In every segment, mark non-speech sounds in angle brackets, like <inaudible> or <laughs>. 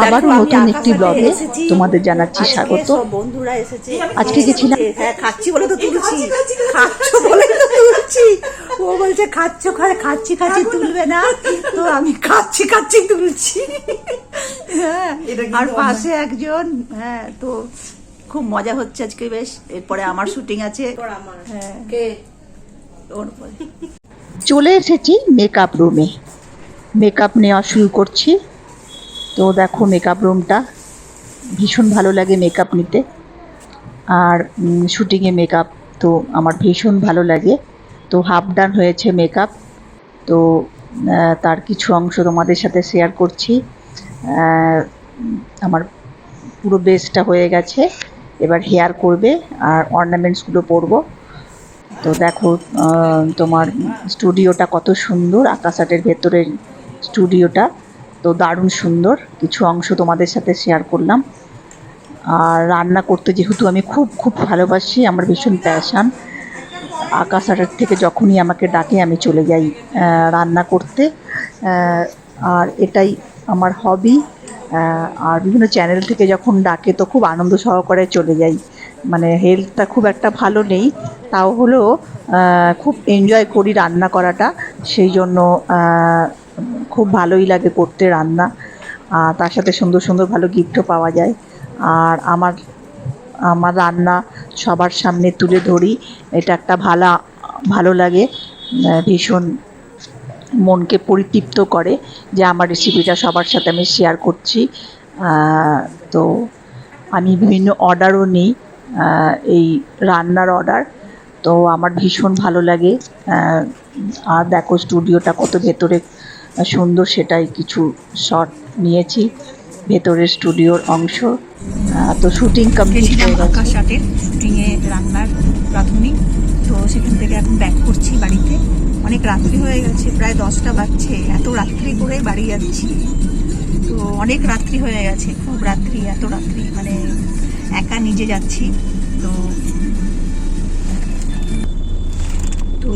আবারও নতুন একটি ব্লগে তোমাদের জানাচ্ছি স্বাগত। বন্ধুরা এসেছে। আজকে গেছিলাম হ্যাঁ খাচ্ছি বলে তো তুলছি। খাচ্ছ বলে তো তুলছি। ও বলছে খাচ্ছ খায় খাচ্ছি খাচ্ছি তুলবে না। তো আমি খাচ্ছি খাচ্ছি তুলছি। হ্যাঁ আর পাশে একজন হ্যাঁ তো খুব মজা হচ্ছে আজকে বেশ। এরপরে আমার শুটিং আছে। হ্যাঁ। চলে এসেছি মেকআপ রুমে মেকআপ নেওয়া শুরু করছি। তো দেখো মেকআপ রুমটা ভীষণ ভালো লাগে মেকআপ নিতে। আর শুটিংয়ে মেকআপ তো আমার ভীষণ ভালো লাগে। তো হাফ ডান হয়েছে মেকআপ তো তার কিছু অংশ তোমাদের সাথে শেয়ার করছি। আমার পুরো বেসটা হয়ে গেছে। এবার হেয়ার করবে আর অর্নামেন্টসগুলো পরবো। তো দেখো তোমার স্টুডিওটা কত সুন্দর। আকাশাটের ভেতরের স্টুডিওটা তো দারুণ সুন্দর। কিছু অংশ তোমাদের সাথে শেয়ার করলাম। আর রান্না করতে যেহেতু আমি খুব খুব ভালোবাসি, আমার ভীষণ প্যাশান আকাশাটের থেকে যখনই আমাকে ডাকে, আমি চলে যাই রান্না করতে। আর এটাই আমার হবি আর বিভিন্ন চ্যানেল থেকে যখন ডাকে, তো খুব আনন্দ সহকারে চলে যাই। মানে হেলথটা খুব একটা ভালো নেই। তাও হলেও খুব এনজয় করি রান্না করাটা। সেই জন্য খুব ভালোই লাগে করতে রান্না। আর তার সাথে সুন্দর সুন্দর ভালো গিফটও পাওয়া যায়। আর আমার আমার রান্না সবার সামনে তুলে ধরি। এটা একটা ভালো ভালো লাগে। ভীষণ মনকে পরিতৃপ্ত করে যে আমার রেসিপিটা সবার সাথে আমি শেয়ার করছি। তো আমি বিভিন্ন অর্ডারও নিই এই রান্নার অর্ডার তো আমার ভীষণ ভালো লাগে। আর দেখো স্টুডিওটা কত ভেতরে সুন্দর সেটাই কিছু শট নিয়েছি। ভেতরের স্টুডিওর অংশ। তো শুটিং কমপ্লিট হয়ে গেছে। শুটিংয়ে রান্নার প্রাথমিক। তো সেখান থেকে এখন ব্যাক করছি বাড়িতে। অনেক রাত্রি হয়ে গেছে প্রায় দশটা বাজছে। এত রাত্রি করে বাড়ি যাচ্ছি। তো অনেক রাত্রি হয়ে গেছে খুব রাত্রি এত রাত্রি মানে একা নিজে যাচ্ছি। তো তো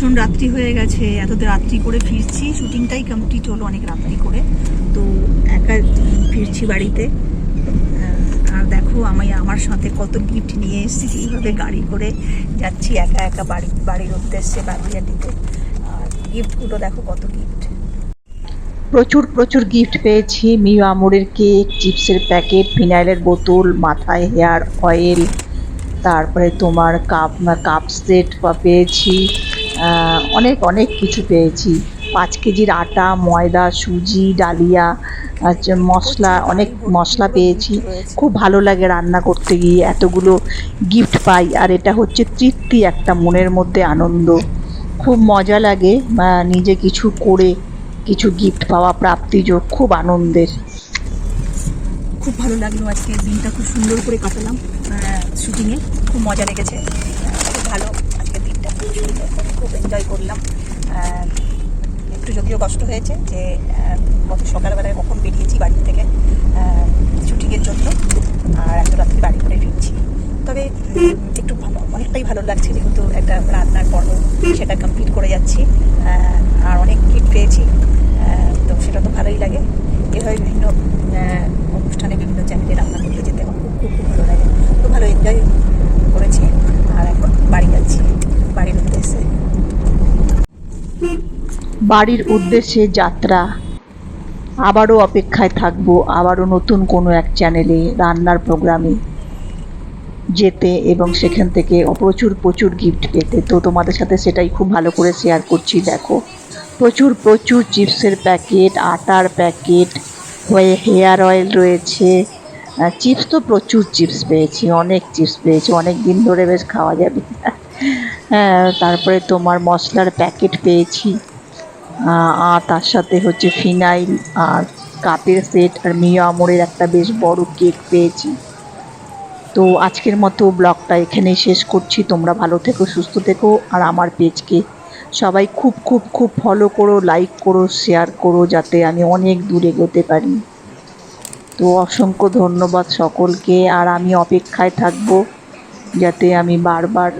ভীষণ রাত্রি হয়ে গেছে এত রাত্রি করে ফিরছি। শুটিংটাই কমপ্লিট হলো অনেক রাত্রি করে। তো একা ফিরছি বাড়িতে। আর দেখো, আমি আমার সাথে কত গিফট নিয়ে এসেছি এইভাবে গাড়ি করে যাচ্ছি, একা একা বাড়ি, বাড়ির উদ্দেশ্যে বাগুইয়াটিতে আর গিফটগুলো দেখো কত গিফট প্রচুর প্রচুর গিফট পেয়েছি। মিও আমুরের কেক চিপসের প্যাকেট ফিনাইলের বোতল, মাথায় হেয়ার অয়েল তারপরে তোমার কাপ কাপ সেট পেয়েছি। অনেক অনেক কিছু পেয়েছি। পাঁচ কেজির আটা ময়দা সুজি ডালিয়া আচ্ছা, মশলা অনেক মশলা পেয়েছি। খুব ভালো লাগে রান্না করতে গিয়ে এতগুলো গিফট পাই। আর এটা হচ্ছে তৃপ্তি একটা মনের মধ্যে আনন্দ। খুব মজা লাগে নিজে কিছু করে কিছু গিফট পাওয়া প্রাপ্তিযোগ খুব আনন্দের। খুব ভালো লাগল আজকে দিনটা খুব সুন্দর করে কাটালাম শুটিংয়ে। খুব মজা লেগেছে। খুব ভালো। খুব এনজয় করলাম একটু যদিও কষ্ট হয়েছে যে গত সকালবেলায় কখন বেরিয়েছি বাড়ি থেকে শুটিংয়ের জন্য, আর এত রাত্রি বাড়ি করে ফিরছি। তবে একটু অনেকটাই ভালো লাগছে যেহেতু একটা রান্নার পর্ব সেটা কমপ্লিট করে যাচ্ছি আর অনেক গিফট পেয়েছি তো সেটা তো ভালোই লাগে। এভাবে বিভিন্ন চ্যানেলে রান্না করতে যেতে আমার খুব খুব খুব ভালো লাগে তো ভালো এনজয় করেছি আর এখন বাড়ি যাচ্ছি বাড়ির উদ্দেশ্যে বাড়ির উদ্দেশ্যে যাত্রা। আবারও অপেক্ষায় থাকব, আবারও নতুন কোনো এক চ্যানেলে, রান্নার প্রোগ্রামে। যেতে এবং সেখান থেকে প্রচুর প্রচুর গিফট পেতে। তো তোমাদের সাথে সেটাই খুব ভালো করে শেয়ার করছি, দেখো। প্রচুর প্রচুর চিপসের প্যাকেট, আটার প্যাকেট, হয়ে হেয়ার অয়েল রয়েছে। চিপস তো প্রচুর চিপস পেয়েছি, অনেক চিপস পেয়েছি, অনেক দিন ধরে বেশ খাওয়া যাবে। <laughs> হ্যাঁ তারপরে তোমার মশলার প্যাকেট পেয়েছি। আর তার সাথে হচ্ছে ফিনাইল আর কাপের সেট আর মিয়া আমরের একটা বেশ বড় কেক পেয়েছি। তো আজকের মতো ব্লগটা এখানেই শেষ করছি। তোমরা ভালো থেকো, সুস্থ থেকো আর আমার পেজকে সবাই খুব খুব খুব ফলো করো লাইক করো শেয়ার করো যাতে আমি অনেক দূর এগোতে পারি। তো অসংখ্য ধন্যবাদ সকলকে আর আমি অপেক্ষায় থাকব যাতে আমি বারবার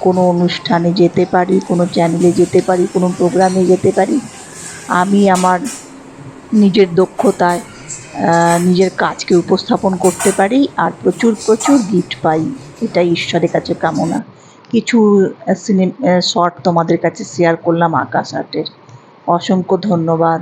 কোনো অনুষ্ঠানে যেতে পারি, কোনো চ্যানেলে যেতে পারি, কোনো প্রোগ্রামে যেতে পারি, আমি আমার নিজের দক্ষতায় নিজের কাজকে উপস্থাপন করতে পারি আর প্রচুর প্রচুর গিফট পাই। এটাই ঈশ্বরের কাছে কামনা। কিছু সিনেমা শর্ট তোমাদের কাছে শেয়ার করলাম আকাশ আর্টের। অসংখ্য ধন্যবাদ।